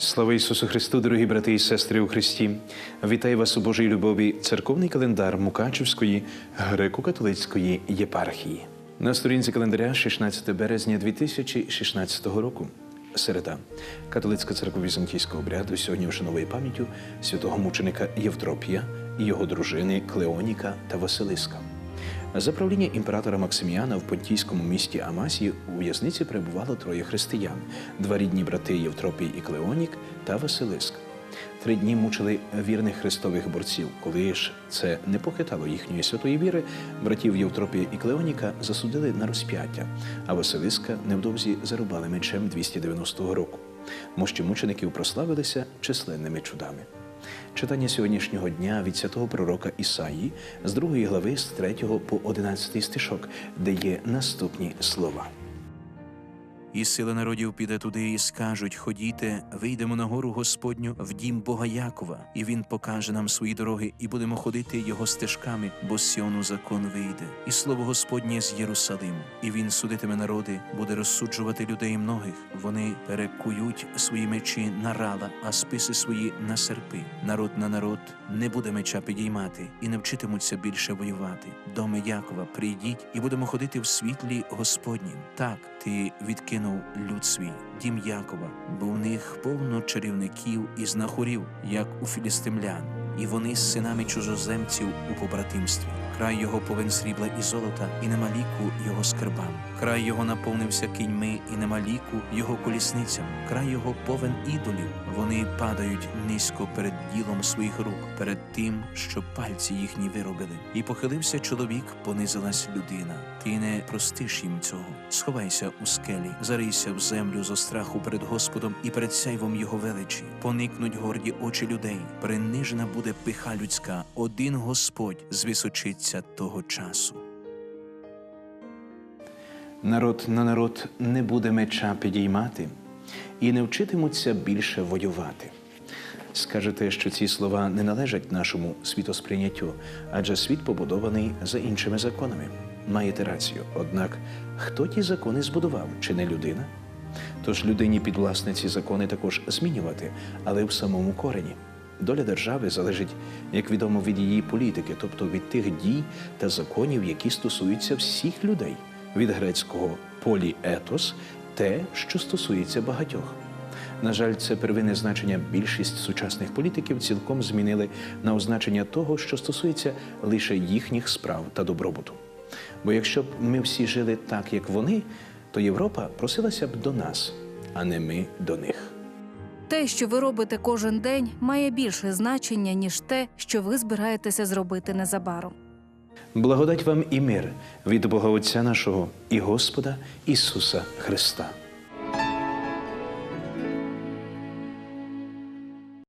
Слава Ісусу Христу, дорогі брати і сестри у Христі! Вітаю вас у Божій любові, церковний календар Мукачівської греко-католицької єпархії. На сторінці календаря 16 березня 2016 року. Середа. Католицька церква Візантійського обряду сьогодні вшановує пам'яттю святого мученика Євтропія і його дружини Клеоніка та Василиска. За правління імператора Максиміана в понтійському місті Амасії у в'язниці перебувало троє християн: два рідні брати Євтропій і Клеонік та Василиск. Три дні мучили вірних христових борців. Коли ж це не похитало їхньої святої віри, братів Євтропія і Клеоніка засудили на розп'яття, а Василиска невдовзі зарубали мечем 290 року. Мощі мучеників прославилися численними чудами. Читання сьогоднішнього дня від святого пророка Ісаї з другої глави з 3 по 11 стишок, де є наступні слова. І сила народів піде туди і скажуть: Ходіте, вийдемо на гору Господню в дім Бога Якова, і він покаже нам свої дороги, і будемо ходити його стежками, бо з Сіону закон вийде, і слово Господнє з Єрусалиму. І він судитиме народи, буде розсуджувати людей многих. Вони перекують свої мечі на рала, а списи свої на серпи. Народ на народ не буде меча підіймати, і не вчитимуться більше воювати. Доми Якова, прийдіть, і будемо ходити в світлі Господнім. Так, ти відкинув люд свій, дім Якова, бо в них повно чарівників і знахурів, як у філістимлян, і вони з синами чужоземців у побратимстві. Край його повен срібла і золота, і нема ліку його скарбам. Край його наповнився кіньми, і нема ліку його колісницям. Край його повен ідолів. Вони падають низько перед ділом своїх рук, перед тим, що пальці їхні виробили. І похилився чоловік, понизилась людина. Ти не простиш їм цього. Сховайся у скелі, зарийся в землю зо страху перед Господом і перед сяйвом його величі. Поникнуть горді очі людей. Принижена буде пиха людська. Один Господь звисочиться того часу. Народ на народ не буде меча підіймати і не вчитимуться більше воювати. Скажете, що ці слова не належать нашому світосприйняттю, адже світ побудований за іншими законами. Маєте рацію. Однак хто ті закони збудував, чи не людина? Тож людині підвласне ці закони також змінювати, але в самому корені. Доля держави залежить, як відомо, від її політики, тобто від тих дій та законів, які стосуються всіх людей, від грецького поліетос те, що стосується багатьох. На жаль, це первинне значення більшість сучасних політиків цілком змінили на означення того, що стосується лише їхніх справ та добробуту. Бо якщо б ми всі жили так, як вони, то Європа просилася б до нас, а не ми до них. Те, що ви робите кожен день, має більше значення, ніж те, що ви збираєтеся зробити незабаром. Благодать вам і мир від Бога Отця нашого і Господа Ісуса Христа.